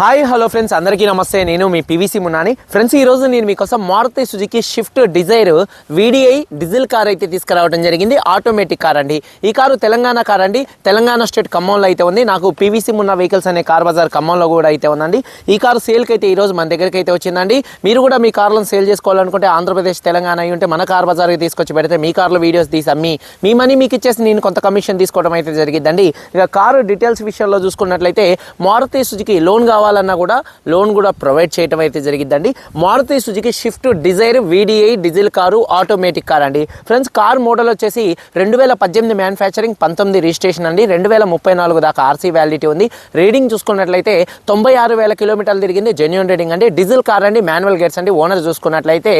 Hi hello friends అందరికీ నమస్తే. నేను మీ పివిసి మున్నాని. ఫ్రెండ్స్ ఈ రోజు నేను మీకోసం Maruti Suzuki Swift Dzire VDI diesel car అయితే తీసుకురావడం జరిగింది. ఆటోమేటిక్ కార్ అండి. ఈ కారు తెలంగాణ కార్ అండి. తెలంగాణ స్టేట్ ఖమ్మంలో అయితే ఉంది. నాకు పివిసి మున్న వెహికల్స్ అనే కార్ బజార్ ఖమ్మంలో కూడా అయితే ఉందండి. ఈ కారు సేల్కి అయితే ఈ రోజు మన దగ్గరికి అయితే వచ్చిందండి. మీరు కూడా మీ కార్లను సేల్ చేసుకోవాలనుకుంటే ఆంధ్రప్రదేశ్ తెలంగాణ అయి ఉంటే మన కార్ బజార్కి తీసుకొచ్చి పెడితే మీ కార్లో వీడియోస్ తీసి అమ్మి మీ మనీ మీకు ఇచ్చేసి నేను కొంత కమిషన్ తీసుకోవడం అయితే జరిగిందండి ఇక కారు డీటెయిల్స్ విషయంలో చూసుకున్నట్లయితే మారుతి సుజుకి లోన్ కావాలి. కావాలన్నా కూడా లోన్ కూడా ప్రొవైడ్ చేయడం అయితే జరిగిందండి Maruti Suzuki Swift Dzire VDI diesel car automatic car అండి. ఫ్రెండ్స్ కార్ మోడల్ వచ్చేసి రెండు వేల పద్దెనిమిది మ్యానుఫ్యాక్చరింగ్ పంతొమ్మిది రిజిస్ట్రేషన్ అండి. రెండు వేల ముప్పై నాలుగు దాకా ఆర్సీ వ్యాలిడిటీ ఉంది. రీడింగ్ చూసుకున్నట్లయితే తొంభై ఆరు వేల కిలోమీటర్లు తిరిగింది. జెన్యున్ రీడింగ్ అండి. డీజిల్ కార్ అండి మాన్యువల్ గేట్స్ అండి. ఓనర్ చూసుకున్నట్లయితే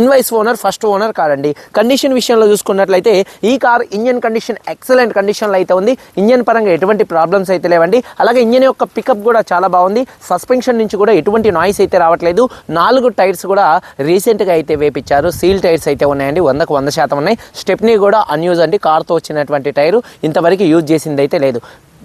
invoice owner first owner car అండి. కండిషన్ విషయంలో చూసుకున్నట్లయితే ఈ కార్ ఇంజన్ కండిషన్ ఎక్సలెంట్ కండిషన్లో అయితే ఉంది. ఇంజన్ పరంగా ఎటువంటి ప్రాబ్లమ్స్ అయితే లేవండి. అలాగే ఇంజన్ యొక్క పికప్ కూడా చాలా బాగుంది. సస్పెన్షన్ నుంచి కూడా ఎటువంటి నాయిస్ అయితే రావట్లేదు. నాలుగు టైర్స్ కూడా రీసెంట్గా అయితే వేపించారు సీల్ టైర్స్ అయితే ఉన్నాయండి. వందకు వంద శాతం ఉన్నాయి. స్టెప్నీ కూడా అన్యూజ్ అండి. కార్తో వచ్చినటువంటి టైరు ఇంతవరకు యూజ్ చేసింది అయితే లేదు.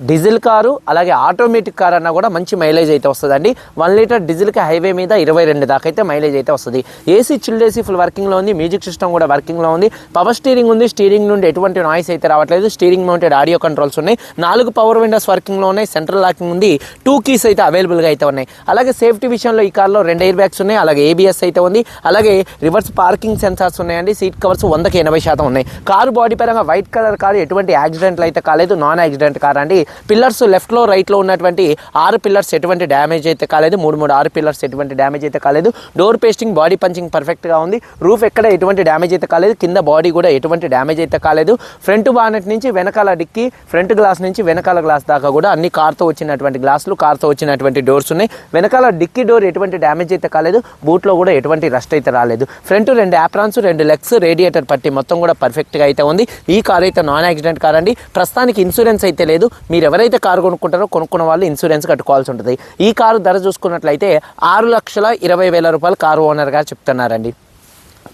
డీజిల్ కారు అలాగే ఆటోమేటిక్ కార్ అన్నా కూడా మంచి మైలేజ్ అయితే వస్తుందండి. వన్ లీటర్ డీజిల్కి హైవే మీద ఇరవై రెండు దాకా అయితే మైలేజ్ అయితే వస్తుంది. ఏసీ చిల్డ్ ఏసీ ఫుల్ వర్కింగ్లో ఉంది మ్యూజిక్ సిస్టమ్ కూడా వర్కింగ్లో ఉంది. పవర్ స్టీరింగ్ ఉంది స్టీరింగ్ నుండి ఎటువంటి నాయిస్ అయితే రావట్లేదు. స్టీరింగ్ మౌంటెడ్ ఆడియో కంట్రోల్స్ ఉన్నాయి. నాలుగు పవర్ విండోస్ వర్కింగ్లో ఉన్నాయి. సెంట్రల్ లాకింగ్ ఉంది. టూ కీస్ అయితే అవైలబుల్గా అయితే ఉన్నాయి. అలాగే సేఫ్టీ విషయంలో ఈ కార్లో రెండు ఎయిర్ బ్యాగ్స్ ఉన్నాయి. అలాగే ఏబిఎస్ అయితే ఉంది. అలాగే రివర్స్ పార్కింగ్ సెన్సార్స్ ఉన్నాయండి. సీట్ కవర్స్ వందకి ఎనభై శాతం ఉన్నాయి. కారు బాడీ పరంగా వైట్ కలర్ కారు ఎటువంటి యాక్సిడెంట్లు అయితే కాలేదు. నాన్ యాక్సిడెంట్ కార్ అండి. పిల్లర్స్ లెఫ్ట్లో రైట్లో ఉన్నటువంటి ఆరు పిల్లర్స్ ఎటువంటి డ్యామేజ్ అయితే కాలేదు. మూడు మూడు ఆరు పిల్లర్స్ ఎటువంటి డ్యామేజ్ అయితే కాలేదు. డోర్ పేస్టింగ్ బాడీ పంచింగ్ పర్ఫెక్ట్గా ఉంది. రూఫ్ ఎక్కడ ఎటువంటి డ్యామేజ్ అయితే కాలేదు. కింద బాడీ కూడా ఎటువంటి డ్యామేజ్ అయితే కాలేదు. ఫ్రంట్ బానెట్ నుంచి వెనకాల డిక్కి ఫ్రంట్ గ్లాస్ నుంచి వెనకాల గ్లాస్ దాకా కూడా అన్ని కార్తో వచ్చినటువంటి గ్లాసులు కార్తో వచ్చినటువంటి డోర్స్ ఉన్నాయి. వెనకాల డిక్కీ డోర్ ఎటువంటి డ్యామేజ్ అయితే కాలేదు. బూట్లో కూడా ఎటువంటి రస్ట్ అయితే రాలేదు. ఫ్రంట్ రెండు యాప్రాన్స్ రెండు లెగ్స్ రేడియేటర్ పట్టి మొత్తం కూడా పర్ఫెక్ట్గా అయితే ఉంది. ఈ కార్ అయితే నాన్ యాక్సిడెంట్ కార్ అండి. ప్రస్తుతానికి ఇన్సూరెన్స్ అయితే లేదు. మీరు ఎవరైతే కారు కొనుక్కుంటారో కొనుక్కున్న వాళ్ళు ఇన్సూరెన్స్ కట్టుకోవాల్సి ఉంటుంది. ఈ కారు ధర చూసుకున్నట్లయితే ఆరు లక్షల ఇరవై వేల రూపాయలు కారు ఓనర్ గారు చెప్తున్నారండి.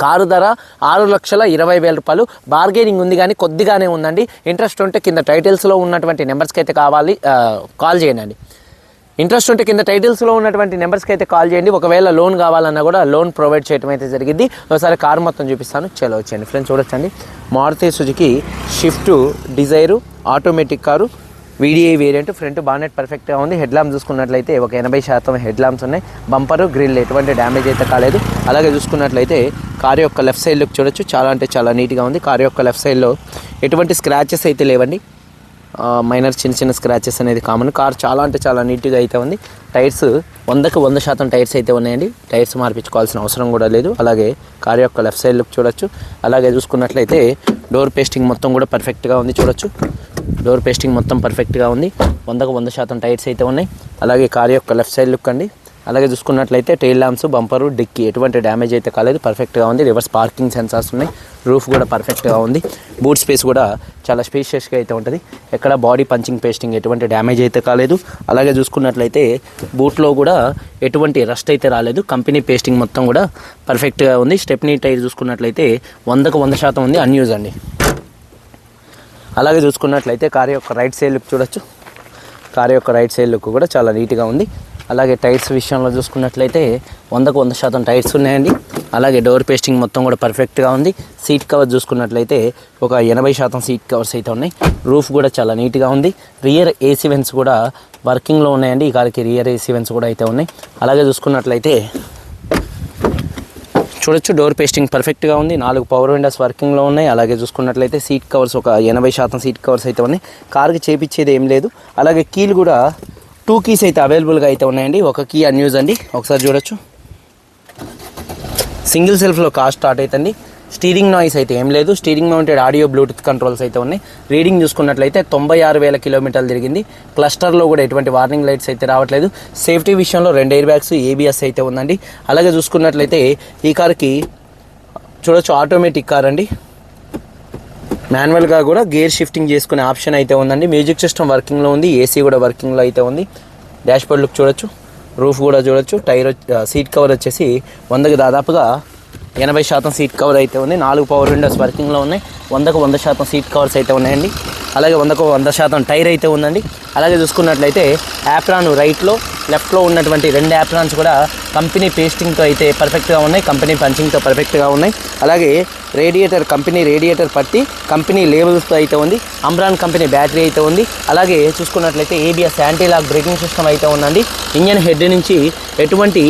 కారు ధర ఆరు లక్షల ఇరవై వేల రూపాయలు. బార్గెనింగ్ ఉంది కానీ కొద్దిగానే ఉందండి. ఇంట్రెస్ట్ ఉంటే కింద టైటిల్స్లో ఉన్నటువంటి నెంబర్స్కి అయితే కావాలి కాల్ చేయండి. ఇంట్రెస్ట్ ఉంటే కింద టైటిల్స్లో ఉన్నటువంటి నెంబర్స్కి అయితే కాల్ చేయండి. ఒకవేళ లోన్ కావాలన్నా కూడా లోన్ ప్రొవైడ్ చేయడం అయితే జరిగింది. ఒకసారి కారు మొత్తం చూపిస్తాను. చలో వచ్చేయండి. ఫ్రెండ్స్ చూడొచ్చండి. Maruti Suzuki Swift Dzire automatic car VDI variant front bonnet పర్ఫెక్ట్గా ఉంది. హెడ్ ల్యాంప్ చూసుకున్నట్లయితే ఒక ఎనభై శాతం హెడ్ ల్యాంప్స్ ఉన్నాయి. బంపరు గ్రిల్ ఎటువంటి డ్యామేజ్ అయితే కాలేదు. అలాగే చూసుకున్నట్లయితే కారు యొక్క లెఫ్ట్ సైడ్ లుక్ చూడొచ్చు. చాలా అంటే చాలా నీట్గా ఉంది. కారు యొక్క లెఫ్ట్ సైడ్లో ఎటువంటి స్క్రాచెస్ అయితే లేవండి. మైనర్ చిన్న చిన్న స్క్రాచెస్ అనేది కామన్ కార్ చాలా అంటే చాలా నీట్గా అయితే ఉంది. టైర్స్ వందకు వంద శాతం టైర్స్ అయితే ఉన్నాయండి. టైర్స్ మార్పించుకోవాల్సిన అవసరం కూడా లేదు. అలాగే కార్ యొక్క లెఫ్ట్ సైడ్ లుక్ చూడొచ్చు. అలాగే చూసుకున్నట్లయితే డోర్ పేస్టింగ్ మొత్తం కూడా పర్ఫెక్ట్గా ఉంది. చూడొచ్చు. డోర్ పేస్టింగ్ మొత్తం పర్ఫెక్ట్గా ఉంది. వందకు వంద శాతం టైర్స్ అయితే ఉన్నాయి. అలాగే కార్ యొక్క లెఫ్ట్ సైడ్ లుక్ అండి. అలాగే చూసుకున్నట్లయితే టైల్ ల్యాంప్స్ బంపరు డిక్కీ ఎటువంటి డ్యామేజ్ అయితే కాలేదు. పర్ఫెక్ట్గా ఉంది. రివర్స్ పార్కింగ్ సెన్సార్స్ ఉన్నాయి. రూఫ్ కూడా పర్ఫెక్ట్గా ఉంది. బూట్ స్పేస్ కూడా చాలా స్పేషియస్గా అయితే ఉంటుంది. ఎక్కడ బాడీ పంచింగ్ పేస్టింగ్ ఎటువంటి డ్యామేజ్ అయితే కాలేదు. అలాగే చూసుకున్నట్లయితే బూట్లో కూడా ఎటువంటి రస్ట్ అయితే రాలేదు. కంపెనీ పేస్టింగ్ మొత్తం కూడా పర్ఫెక్ట్గా ఉంది. స్టెప్నీ టైర్ చూసుకున్నట్లయితే వందకు వంద శాతం ఉంది. అన్యూజ్ అండి. అలాగే చూసుకున్నట్లయితే కార్ యొక్క రైట్ సైడ్ లుక్ చూడొచ్చు. కార్ యొక్క రైట్ సైడ్ లుక్ కూడా చాలా నీట్గా ఉంది. అలాగే టైర్స్ విషయంలో చూసుకున్నట్లయితే వందకు వంద శాతం టైర్స్ ఉన్నాయండి. అలాగే డోర్ పేస్టింగ్ మొత్తం కూడా పర్ఫెక్ట్గా ఉంది. సీట్ కవర్ చూసుకున్నట్లయితే ఒక ఎనభై శాతం సీట్ కవర్స్ అయితే ఉన్నాయి. రూఫ్ కూడా చాలా నీట్గా ఉంది. రియర్ ఏసీ వెన్స్ కూడా వర్కింగ్లో ఉన్నాయండి. ఈ కారుకి రియర్ ఏసీ వెన్స్ కూడా అయితే ఉన్నాయి. అలాగే చూసుకున్నట్లయితే చూడొచ్చు. డోర్ పేస్టింగ్ పర్ఫెక్ట్గా ఉంది. నాలుగు పవర్ విండోస్ వర్కింగ్లో ఉన్నాయి. అలాగే చూసుకున్నట్లయితే సీట్ కవర్స్ ఒక ఎనభై శాతం సీట్ కవర్స్ అయితే ఉన్నాయి. కార్కి చేపించేది ఏం లేదు. అలాగే కీలు కూడా టూ కీస్ అయితే అవైలబుల్గా అయితే ఉన్నాయండి. ఒక కీ అన్యూజ్ అండి. ఒకసారి చూడొచ్చు. సింగిల్ సెల్ఫ్లో కార్ స్టార్ట్ అవుతుంది స్టీరింగ్ నాయిస్ అయితే ఏం లేదు. Steering mounted audio bluetooth controls అయితే ఉన్నాయి. రీడింగ్ చూసుకున్నట్లయితే తొంభై ఆరు వేల కిలోమీటర్లు తిరిగింది. క్లస్టర్లో కూడా ఎటువంటి వార్నింగ్ లైట్స్ అయితే రావట్లేదు. సేఫ్టీ విషయంలో రెండు ఎయిర్ బ్యాగ్స్ ఏబిఎస్ అయితే ఉందండి. అలాగే చూసుకున్నట్లయితే ఈ కార్కి చూడొచ్చు ఆటోమేటిక్ కార్ అండి. మాన్యువల్గా కూడా గేర్ షిఫ్టింగ్ చేసుకునే ఆప్షన్ అయితే ఉందండి. మ్యూజిక్ సిస్టమ్ వర్కింగ్లో ఉంది. ఏసీ కూడా వర్కింగ్లో అయితే ఉంది. డాష్ బోర్డ్ లుక్ చూడొచ్చు. రూఫ్ కూడా చూడొచ్చు. టైర్ సీట్ కవర్ వచ్చేసి వందకి దాదాపుగా ఎనభై శాతం సీట్ కవర్ అయితే ఉంది. నాలుగు పవర్ విండోస్ వర్కింగ్లో ఉన్నాయి. వందకు వంద శాతం సీట్ కవర్స్ అయితే ఉన్నాయండి. అలాగే వందకు వంద శాతం టైర్ అయితే ఉందండి. అలాగే చూసుకున్నట్లయితే యాప్రాన్ రైట్లో లెఫ్ట్లో ఉన్నటువంటి రెండు యాప్రాన్స్ కూడా కంపెనీ పేస్టింగ్తో అయితే పర్ఫెక్ట్గా ఉన్నాయి కంపెనీ పంచింగ్తో పర్ఫెక్ట్గా ఉన్నాయి. అలాగే రేడియేటర్ కంపెనీ రేడియేటర్ పట్టి కంపెనీ లేబుల్స్తో అయితే ఉంది అమ్రాన్ కంపెనీ బ్యాటరీ అయితే ఉంది. అలాగే చూసుకున్నట్లయితే ఏబిఎస్ యాంటీలాక్ బ్రేకింగ్ సిస్టమ్ అయితే ఉందండి. ఇంజన్ హెడ్ నుంచి ఎటువంటి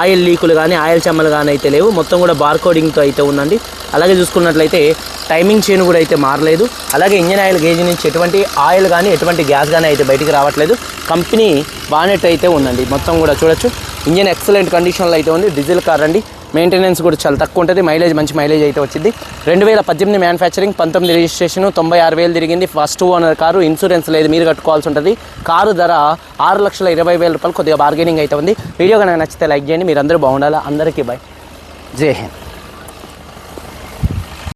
ఆయిల్ లీకులు కానీ ఆయిల్ చెమ్మలు కానీ అయితే లేవు. మొత్తం కూడా బార్కోడింగ్తో అయితే ఉందండి. అలాగే చూసుకున్నట్లయితే టైమింగ్ చైన్ కూడా అయితే మారలేదు. అలాగే ఇంజన్ ఆయిల్ గేజ్ నుంచి ఎటువంటి ఆయిల్ కానీ ఎటువంటి గ్యాస్ కానీ అయితే బయటికి రావట్లేదు. కంపెనీ బానెట్ అయితే ఉందండి. మొత్తం కూడా చూడొచ్చు. ఇంజన్ ఎక్సలెంట్ కండిషన్లో అయితే ఉంది. డీజిల్ కార్ అండి మెయింటెనెన్స్ కూడా చాలా తక్కువ ఉంటుంది. మైలేజ్ మంచి మైలేజ్ అయితే వచ్చింది. రెండు వేల పద్దెనిమిది మ్యానుఫ్యాక్చరింగ్ పంతొమ్మిది రిజిస్ట్రేషన్ తొంభై ఆరు వేలు తిరిగింది. First owner car. ఇన్సూరెన్స్ లేదు. మీరు కట్టుకోవాల్సి ఉంటుంది. కారు ధర ఆరు లక్షల ఇరవై వేల రూపాయలు కొద్దిగా బార్గెనింగ్ అయితే ఉంది. వీడియో కనుక నచ్చితే లైక్ చేయండి. మీరు అందరూ బాగుండాలి? అందరికీ బాయ్ జై హింద్.